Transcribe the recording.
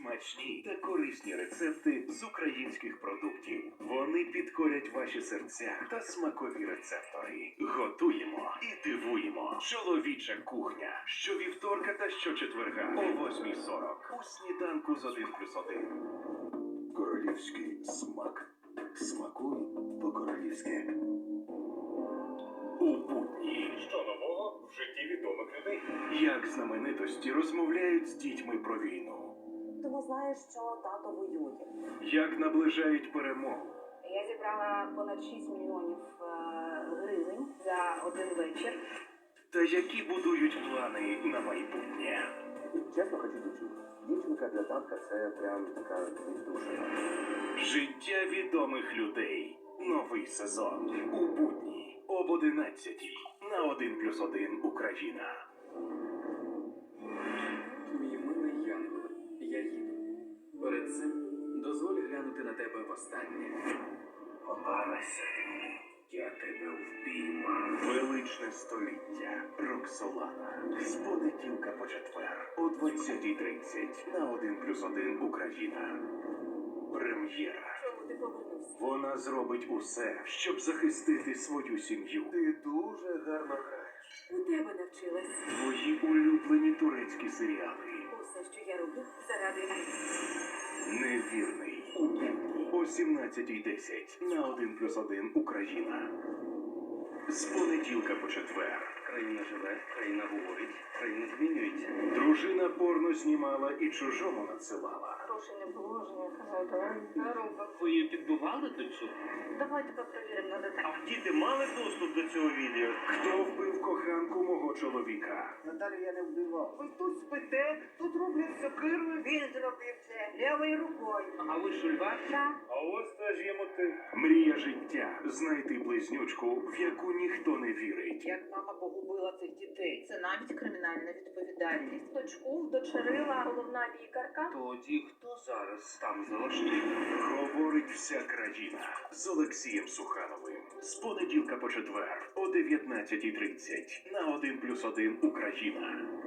Смачні та корисні рецепти з українських продуктів. Вони підкорять ваші серця та смакові рецептори. Готуємо і дивуємо. Чоловіча кухня. Щовівторка та щочетверга о 8.40. У сніданку з 1 плюс 1. Королівський смак. Смакуй по-королівськи. У будні. Що нового в житті відомих людей? Як знаменитості розмовляють з дітьми про війну. Тому знаєш, що тато воює. Як наближають перемогу. Я зібрала понад 6 мільйонів е, гривень за один вечір. Та які будують плани на майбутнє? Чесно хочу дівчинку. Дівчинка для татка це прям така віддушина. Життя відомих людей. Новий сезон. У будні об 11 на 1 плюс 1 Україна. Мій милий Янко, я їду. Перед дозволь глянути на тебе востаннє. Попалася ти. Я тебе впіймав. Величне століття. Роксолана. З понеділка по четвер о 20.30 на 1 плюс 1 Україна. Прем'єра. Чому ти повернувся? Вона зробить усе, щоб захистити свою сім'ю. Ти дуже гарно граєш. У тебе навчилась. Твої улюблені турецькі серіали. Усе, що я роблю, заради. Невірний. У будні о 17.10 на 1 плюс 1 Україна. З понеділка по четвер. Країна живе, країна говорить, країна змінюється. Дружина порно знімала і чужому надсилала. Хороше не положення. Ви її підбивали до цього? Давайте попровіримо. Діти мали доступ до цього відео? Хто вбив коханку мого чоловіка? Наталю я не вбивав. Ви тут спите, тут роблять сокирою. Він зробив це лівою рукою. А ви шульва? Так. А ось теж є мотив. Мрія життя знайти близнючку, в яку ніхто не вірить. Як мама погубила цих дітей. Це навіть кримінальна відповідальність. Дочку вдочерила головна лікарка. Тоді хто зараз там залаштив? Говорить вся країна з Олексієм Сухановим. З понеділка по четвер о 19.30 на 1 плюс 1 Україна.